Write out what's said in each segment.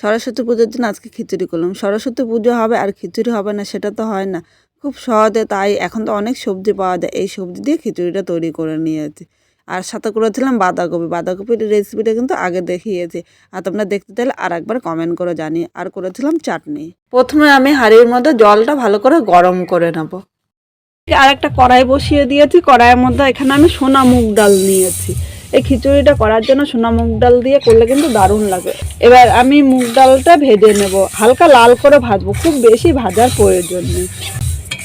সরস্বতী পুজোর জন্য আজকে খিচুড়ি করলাম। সরস্বতী পুজো হবে আর খিচুড়ি হবে না, সেটা তো হয় না। খুব সহজে তাই এখন তো অনেক সবজি পাওয়া যায়, এই সবজি দিয়ে খিচুড়িটা তৈরি করে নিয়েছি। আর সাথে করেছিলাম বাঁধাকপি। বাঁধাকপির রেসিপিটা কিন্তু আগে দেখিয়েছি। আর তোমরা দেখতে চাইলে আর একবার কমেন্ট করে জানি আর করেছিলাম চাটনি। প্রথমে আমি হাঁড়ির মধ্যে জলটা ভালো করে গরম করে নেব। আর একটা কড়াই বসিয়ে দিয়েছি। কড়াইয়ের মধ্যে এখানে আমি সোনা মুগ ডাল নিয়েছি। এই খিচুড়িটা করার জন্য সোনা মুগ ডাল দিয়ে করলে কিন্তু দারুণ লাগে। এবার আমি মুগ ডালটা ভেজে নেব। হালকা লাল করে ভাজবো। খুব বেশি ভাজার প্রয়োজন নেই।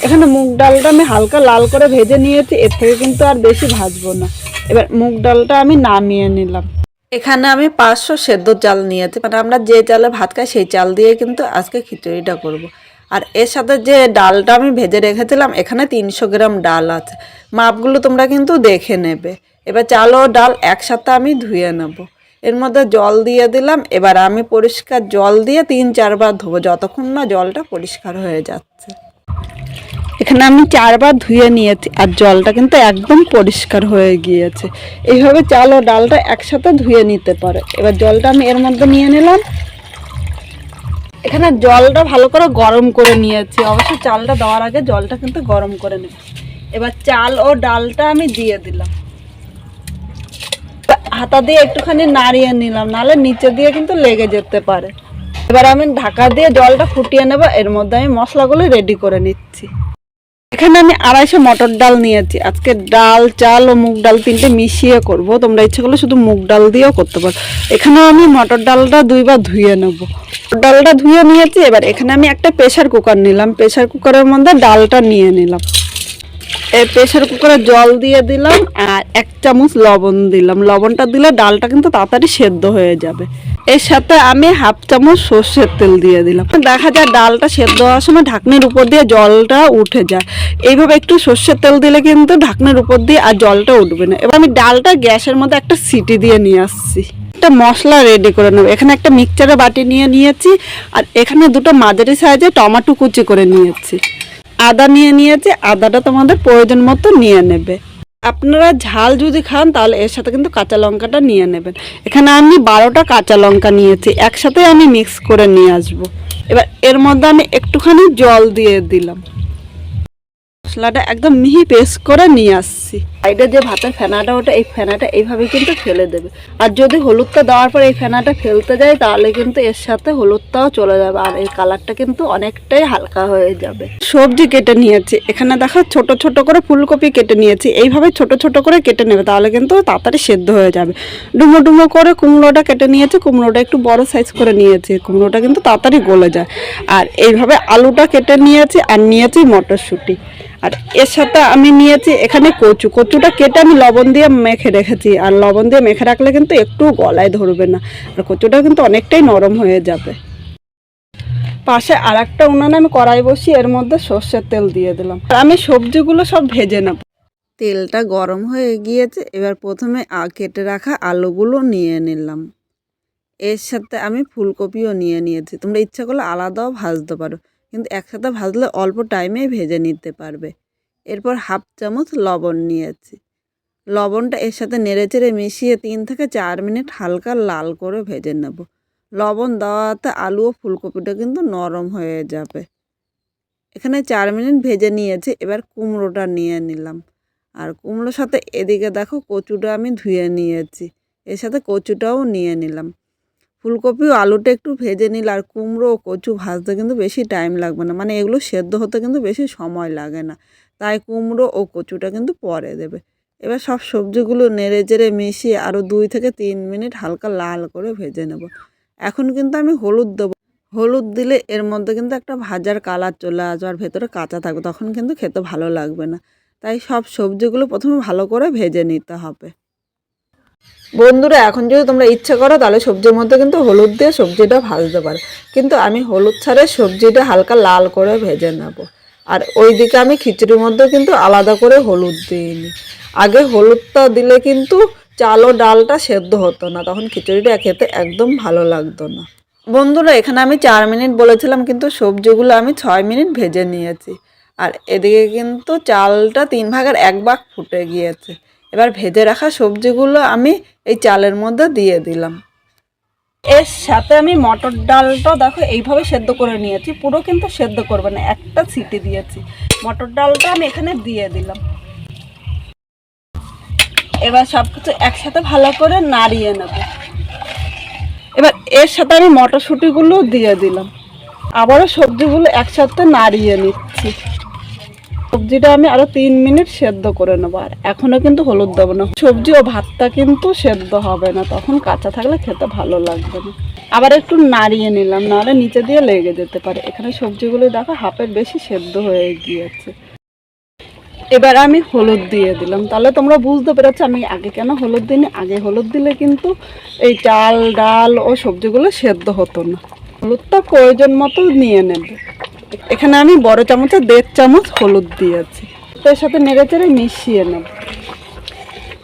এখানে মুগ ডালটা আমি হালকা লাল করে ভেজে নিয়েছি। এর থেকে কিন্তু আর বেশি ভাজবো না। এবার মুগ ডালটা আমি নামিয়ে নিলাম। এখানে আমি পাঁচশো সেদ্ধ চাল নিয়েছি। মানে আমরা যে চালে ভাত খাই, সেই চাল দিয়ে কিন্তু আজকে খিচুড়িটা করব। আর এর সাথে যে ডালটা আমি ভেজে রেখেছিলাম, এখানে তিনশো গ্রাম ডাল আছে। মাপগুলো তোমরা কিন্তু দেখে নেবে। এবার চাল ও ডাল একসাথে আমি ধুয়ে নেব। এর মধ্যে জল দিয়ে দিলাম। এবার আমি পরিষ্কার জল দিয়ে তিন চারবার ধোবো, যতক্ষণ না জলটা পরিষ্কার হয়ে যাচ্ছে। এখানে আমি চারবার ধুয়ে নিয়েছি আর জলটা কিন্তু একদম পরিষ্কার হয়ে গিয়েছে। এইভাবে চাল ও ডালটা একসাথে ধুয়ে নিতে পারে। এবার জলটা আমি এর মধ্যে নিয়ে নিলাম। এখানে জলটা ভালো করে গরম করে নিয়েছি। অবশ্যই চালটা দেওয়ার আগে জলটা কিন্তু গরম করে নেব। এবার চাল ও ডালটা আমি দিয়ে দিলাম। হাতা দিয়ে একটুখানি নাড়িয়ে নিলাম, নাহলে নিচে দিয়ে কিন্তু লেগে যেতে পারে। এবার আমি ঢাকা দিয়ে জলটা ফুটিয়ে নেব, এর মধ্যে আমি মশলাগুলো রেডি করে নিচ্ছি। এখানে আমি আড়াইশো মটর ডাল নিয়েছি। আজকে ডাল, চাল ও মুগ ডাল তিনটে মিশিয়ে করব। তোমরা ইচ্ছে করলে শুধু মুগ ডাল দিয়েও করতে পারো। এখানেও আমি মটর ডালটা দুইবার ধুয়ে নেব। ডালটা ধুয়ে নিয়েছি, এবার এখানে আমি একটা প্রেশার কুকার নিলাম। প্রেশার কুকারের মধ্যে ডালটা নিয়ে নিলাম। এই প্রেশার কুকারে জল দিয়ে দিলাম আর এক চামচ লবণ দিলাম। লবণটা দিলে ডালটা কিন্তু তাড়াতাড়ি সেদ্ধ হয়ে যাবে। এর সাথে আমি হাফ চামচ সর্ষের তেল দিয়ে দিলাম। দেখা যায় ডালটা সেদ্ধ হওয়ার সময় ঢাকনির উপর দিয়ে জলটা উঠে যায়। এইভাবে একটু সর্ষের তেল দিলে কিন্তু ঢাকনির উপর দিয়ে আর জলটা উঠবে না। এবার আমি ডালটা গ্যাসের মধ্যে একটা সিটি দিয়ে নিয়ে আসছি। একটা মশলা রেডি করে নেব। এখানে একটা মিক্সচারের বাটি নিয়ে নিয়েছি। আর এখানে দুটো মাঝারি সাইজে টমাটো কুচি করে নিয়েছি। আদা নিয়ে নিয়েছি, আদাটা তোমাদের প্রয়োজন মতো নিয়ে নেবে। আপনারা ঝাল যদি খান, তাহলে এর সাথে কিন্তু কাঁচা লঙ্কাটা নিয়ে নেবেন। এখানে আমি বারোটা কাঁচা লঙ্কা নিয়েছি, একসাথে আমি মিক্স করে নিয়ে আসব। এবার এর মধ্যে আমি একটুখানি জল দিয়ে দিলাম। মশলাটা একদম মিহি পেস্ট করে নিয়ে আসছি। সাইডে যে ভাতের ফেনাটা, ওটা এই ফেনাটা এইভাবে কিন্তু ফেলে দেবে। আর যদি হলুদটা দেওয়ার পর এই ফেনাটা ফেলতে যায় তাহলে কিন্তু এর সাথে হলুদটাও চলে যাবে আর এই কালারটা কিন্তু অনেকটাই হালকা হয়ে যাবে। সবজি কেটে নিয়েছি। এখানে দেখো ছোট ছোট করে ফুলকপি কেটে নিয়েছি। এইভাবে ছোট ছোট করে কেটে নেবে, তাহলে কিন্তু তাড়াতাড়ি সেদ্ধ হয়ে যাবে। ডুমো ডুমো করে কুমড়োটা কেটে নিয়েছি। কুমড়োটা একটু বড় সাইজ করে নিয়েছি। কুমড়োটা কিন্তু তাড়াতাড়ি গলে যায়। আর এইভাবে আলুটা কেটে নিয়েছি আর নিয়েছি মটরশুঁটি। আর এর সাথে আমি নিয়েছি এখানে কচু। কচু কচুটা কেটে আমি লবণ দিয়ে মেখে রেখেছি। আর লবণ দিয়ে মেখে রাখলে কিন্তু একটু গলায় ধরবে না। আর কচুটা কিন্তু অনেকটাই নরম হয়ে যাবে। পাশে আর একটা উনানে আমি কড়াই বসি এর মধ্যে সর্ষের তেল দিয়ে দিলাম। আর আমি সবজিগুলো সব ভেজে নেব। তেলটা গরম হয়ে গিয়েছে। এবার প্রথমে কেটে রাখা আলুগুলো নিয়ে নিলাম। এর সাথে আমি ফুলকপিও নিয়ে নিয়েছি। তোমরা ইচ্ছা করলে আলাদাও ভাজতে পারো। কিন্তু একসাথে ভাজলে অল্প টাইমে ভেজে নিতে পারবে। এরপর হাফ চামচ লবণ নিয়েছি। লবণটা এর সাথে নেড়েচেড়ে মিশিয়ে তিন থেকে চার মিনিট হালকা লাল করে ভেজে নেব। লবণ দেওয়াতে আলু ও ফুলকপিটা কিন্তু নরম হয়ে যাবে। এখানে চার মিনিট ভেজে নিয়েছি, এবার কুমড়োটা নিয়ে নিলাম। আর কুমড়োর সাথে এদিকে দেখো কচুটা আমি ধুয়ে নিয়েছি, এর সাথে কচুটাও নিয়ে নিলাম। ফুলকপি ও আলুটা একটু ভেজে নিলে আর কুমড়ো ও কচু ভাজতে কিন্তু বেশি টাইম লাগবে না মানে এগুলো সেদ্ধ হতে কিন্তু বেশি সময় লাগে না। তাই কুমড়ো ও কচুটা কিন্তু পরে দেবে। এবার সব সবজিগুলো নেড়ে চেড়ে মিশিয়ে আরও দুই থেকে তিন মিনিট হালকা লাল করে ভেজে নেব। এখন কিন্তু আমি হলুদ দেবো। হলুদ দিলে এর মধ্যে কিন্তু একটা ভাজার কালার চলে আসবে আর ভেতরে কাঁচা থাকবে, তখন কিন্তু খেতে ভালো লাগবে না। তাই সব সবজিগুলো প্রথমে ভালো করে ভেজে নিতে হবে। বন্ধুরা, এখন যদি তোমরা ইচ্ছে করো, তাহলে সবজির মধ্যে কিন্তু হলুদ দিয়ে সবজিটা ভাজতে পারো। কিন্তু আমি হলুদ ছাড়ে সবজিটা হালকা লাল করে ভেজে নেব। আর ওইদিকে আমি খিচুড়ির মধ্যে কিন্তু আলাদা করে হলুদ দিইনি। আগে হলুদটা দিলে কিন্তু চাল ও ডালটা সেদ্ধ হতো না, তখন খিচুড়িটা খেতে একদম ভালো লাগতো না। বন্ধুরা, এখানে আমি চার মিনিট বলেছিলাম, কিন্তু সবজিগুলো আমি ছয় মিনিট ভেজে নিয়েছি। আর এদিকে কিন্তু চালটা তিন ভাগের এক ভাগ ফুটে গিয়েছে। এবার ভেজে রাখা সবজিগুলো আমি এই চালের মধ্যে দিয়ে দিলাম। এর সাথে আমি মটর ডালটা দেখো এইভাবে সেদ্ধ করে নিয়েছি। পুরো কিন্তু সেদ্ধ করবে না, একটা সিটি দিয়েছি। মটর ডালটা আমি এখানে দিয়ে দিলাম। এবার সব কিছু একসাথে ভালো করে নাড়িয়ে নেব। এবার এর সাথে আমি মটরশুঁটিগুলো দিয়ে দিলাম। আবারও সবজিগুলো একসাথে নাড়িয়ে নিচ্ছি। সবজিটা আমি আরও তিন মিনিট সেদ্ধ করে নেব। আর এখনও কিন্তু হলুদ দেবো না। সবজি ও ভাতটা কিন্তু সেদ্ধ হবে না। তখন কাঁচা থাকলে খেতে ভালো লাগবে না। আবার একটু নাড়িয়ে নিলাম, নাহলে নিচে দিয়ে লেগে যেতে পারে। এখানে সবজিগুলো দেখো, হাফের বেশি সেদ্ধ হয়ে গিয়েছে। এবার আমি হলুদ দিয়ে দিলাম। তাহলে তোমরা বুঝতে পেরেছ আমি আগে কেন হলুদ দিইনি। আগে হলুদ দিলে কিন্তু এই চাল, ডাল ও সবজিগুলো সেদ্ধ হতো না। হলুদটা প্রয়োজন মতো নিয়ে নেবে। এখানে আমি বড় চামচে দেড় চামচ হলুদ দিয়েছি। এর সাথে নেড়ে চেড়ে মিশিয়ে নেব।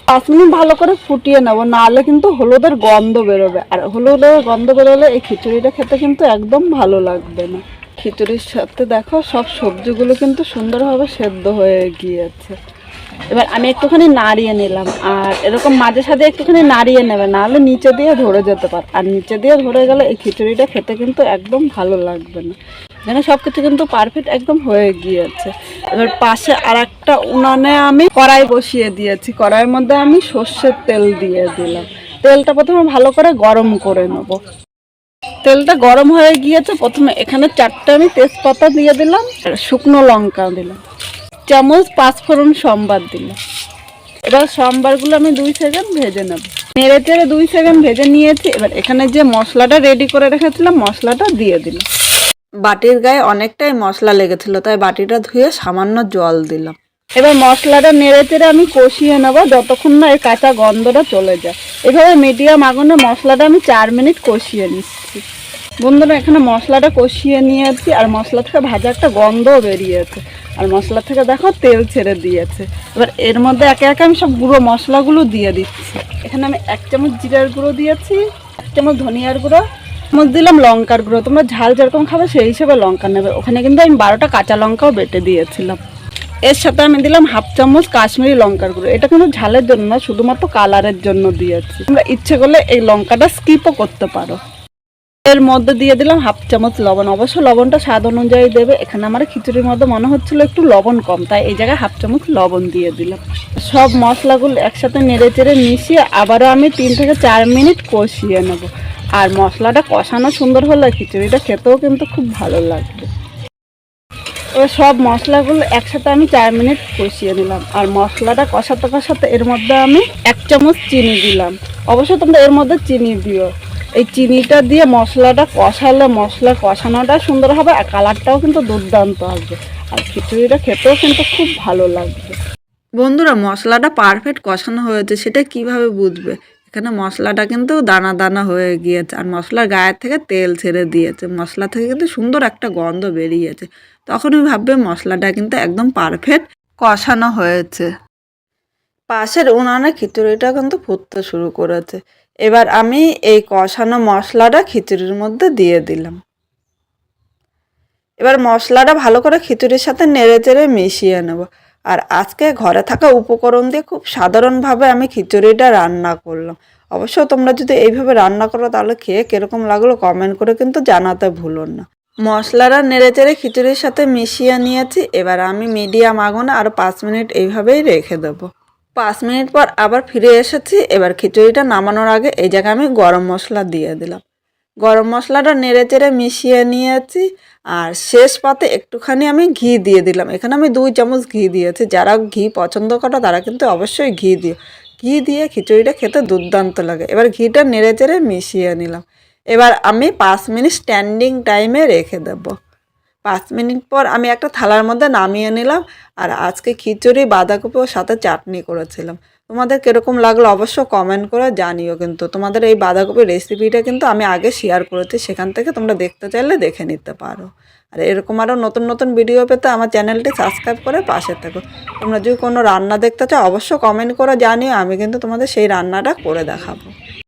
পাঁচ মিনিট ভালো করে ফুটিয়ে নেব, নাহলে কিন্তু হলুদের গন্ধ বেরোবে। আর হলুদের গন্ধ বেরোলে এই খিচুড়িটা খেতে কিন্তু একদম ভালো লাগবে না। খিচুড়ির সাথে দেখো সব সবজিগুলো কিন্তু সুন্দরভাবে সেদ্ধ হয়ে গিয়েছে। এবার আমি একটুখানি নাড়িয়ে নিলাম, আর এরকম মাঝে সাঝে একটুখানি নাড়িয়ে নেবে, নাহলে নিচে দিয়ে ধরে যেতে পারে। আর নিচে দিয়ে ধরে গেলে এই খিচুড়িটা খেতে কিন্তু একদম ভালো লাগবে না। এখানে সব কিছু কিন্তু পারফেক্ট একদম হয়ে গিয়েছে। এবার পাশে আর একটা উনানে আমি কড়াই বসিয়ে দিয়েছি। কড়াইয়ের মধ্যে আমি সর্ষের তেল দিয়ে দিলাম। তেলটা প্রথমে ভালো করে গরম করে নেব। তেলটা গরম হয়ে গিয়েছে। প্রথমে এখানে চারটে আমি তেজপাতা দিয়ে দিলাম শুকনো লঙ্কা দিলাম। চামচ পাঁচফোড়ন সম্বার দিলাম এবার সম্বারগুলো আমি দুই সেকেন্ড ভেজে নেব। নেড়ে চেড়ে দুই সেকেন্ড ভেজে নিয়েছি। এবার এখানে যে মশলাটা রেডি করে রেখেছিলাম মশলাটা দিয়ে দিলাম বাটির গায়ে অনেকটাই মশলা লেগেছিল তাই বাটিটা ধুয়ে সামান্য জল দিলাম। এবার মশলাটা নেড়ে চেড়ে আমি কষিয়ে নেব যতক্ষণ না এর কাঁচা গন্ধটা চলে যায়। এভাবে মিডিয়াম আগুনে মশলাটা আমি চার মিনিট কষিয়ে নিচ্ছি। বন্ধুরা, এখানে মশলাটা কষিয়ে নিয়েছি, আর মশলা থেকে ভাজা একটা গন্ধও বেরিয়েছে। আর মশলা থেকে দেখো তেল ছেড়ে দিয়েছে। এবার এর মধ্যে একে একে আমি সব গুঁড়ো মশলাগুলো দিয়ে দিচ্ছি। এখানে আমি এক চামচ জিরার গুঁড়ো দিয়েছি, এক চামচ ধনিয়ার গুঁড়ো চামচ দিলাম লঙ্কার গুঁড়ো। তোমরা ঝাল যেরকম খাবে সেই হিসেবে লঙ্কা নেবে। ওখানে কিন্তু আমি বারোটা কাঁচা লঙ্কাও বেটে দিয়েছিলাম। এর সাথে আমি দিলাম হাফ চামচ কাশ্মীরি লঙ্কার গুঁড়ো। এটা কিন্তু ঝালের জন্য না, শুধুমাত্র কালারের জন্য দিয়েছি। তোমরা ইচ্ছে করলে এই লঙ্কাটা স্কিপও করতে পারো। এর মধ্যে দিয়ে দিলাম হাফ চামচ লবণ। অবশ্য লবণটা স্বাদ অনুযায়ী দেবে। এখানে আমার খিচুড়ির মধ্যে মনে হচ্ছিল একটু লবণ কম, তাই এই জায়গায় হাফ চামচ লবণ দিয়ে দিলাম। সব মশলাগুলো একসাথে নেড়ে চেড়ে মিশিয়ে আবারও আমি তিন থেকে চার মিনিট কষিয়ে নেব। আর মশলাটা কষানো সুন্দর হলে খিচুড়িটা খেতেও কিন্তু খুব ভালো লাগবে। এবার সব মশলাগুলো একসাথে আমি চার মিনিট কষিয়ে নিলাম। আর মশলাটা কষাতে কষাতে এর মধ্যে আমি এক চামচ চিনি দিলাম। অবশ্যই তোমরা এর মধ্যে চিনি দিও। এই চিনিটা দিয়ে মশলাটা কষালে মশলা কষানোটা সুন্দর হবে আর কালারটাও কিন্তু দুর্দান্ত আসবে আর খিচুড়িটা খেতেও কিন্তু খুব ভালো লাগবে। বন্ধুরা, মশলাটা পারফেক্ট কষানো হয়েছে, সেটা কীভাবে বুঝবে? এখানে মশলাটা কিন্তু দানা দানা হয়ে গিয়েছে, আর মশলার গায়ের থেকে তেল ছেড়ে দিয়েছে। মশলা থেকে কিন্তু সুন্দর একটা গন্ধ বেরিয়েছে। তখনই ভাববে মশলাটা কিন্তু একদম পারফেক্ট কষানো হয়েছে। পাশের উনানে খিচুড়িটা কিন্তু ফুটতে শুরু করেছে। এবার আমি এই কষানো মশলাটা খিচুড়ির মধ্যে দিয়ে দিলাম। এবার মশলাটা ভালো করে খিচুড়ির সাথে নেড়ে চেড়ে মিশিয়ে নেব। আর আজকে ঘরে থাকা উপকরণ দিয়ে খুব সাধারণভাবে আমি খিচুড়িটা রান্না করলাম। অবশ্য তোমরা যদি এইভাবে রান্না করো তাহলে খেয়ে কীরকম লাগল কমেন্ট করে কিন্তু জানাতে ভুলো না। মশলাটা নেড়ে চেড়ে খিচুড়ির সাথে মিশিয়ে নিয়েছি। এবার আমি মিডিয়াম আগুনে আরও পাঁচ মিনিট এইভাবেই রেখে দেবো। পাঁচ মিনিট পর আবার ফিরে এসেছি। এবার খিচুড়িটা নামানোর আগে এই জায়গায় আমি গরম মশলা দিয়ে দিলাম। গরম মশলাটা নেড়ে চেড়ে মিশিয়ে নিয়েছি আর শেষ পাতে একটুখানি আমি ঘি দিয়ে দিলাম। এখানে আমি দুই চামচ ঘি দিয়েছি। যারা ঘি পছন্দ করো, তারা কিন্তু অবশ্যই ঘি দিও। ঘি দিয়ে খিচুড়িটা খেতে দুর্দান্ত লাগে। এবার ঘিটা নেড়ে চেড়ে মিশিয়ে নিলাম। এবার আমি পাঁচ মিনিট স্ট্যান্ডিং টাইমে রেখে দেবো। পাঁচ মিনিট পর আমি একটা থালার মধ্যে নামিয়ে নিলাম আর আজকে খিচুড়ি, বাঁধাকপি ও সাথে চাটনি করেছিলাম। তোমাদের কীরকম লাগল অবশ্য কমেন্ট করে জানিও কিন্তু। তোমাদের এই বাঁধাকপির রেসিপিটা কিন্তু আমি আগে শেয়ার করেছি, সেখান থেকে তোমরা দেখতে চাইলে দেখে নিতে পারো। আর এরকম আরও নতুন নতুন ভিডিও পেতে আমার চ্যানেলটি সাবস্ক্রাইব করে পাশে থাকো। তোমরা যদি কোনো রান্না দেখতে চাও, অবশ্য কমেন্ট করে জানিও, আমি কিন্তু তোমাদের সেই রান্নাটা করে দেখাবো।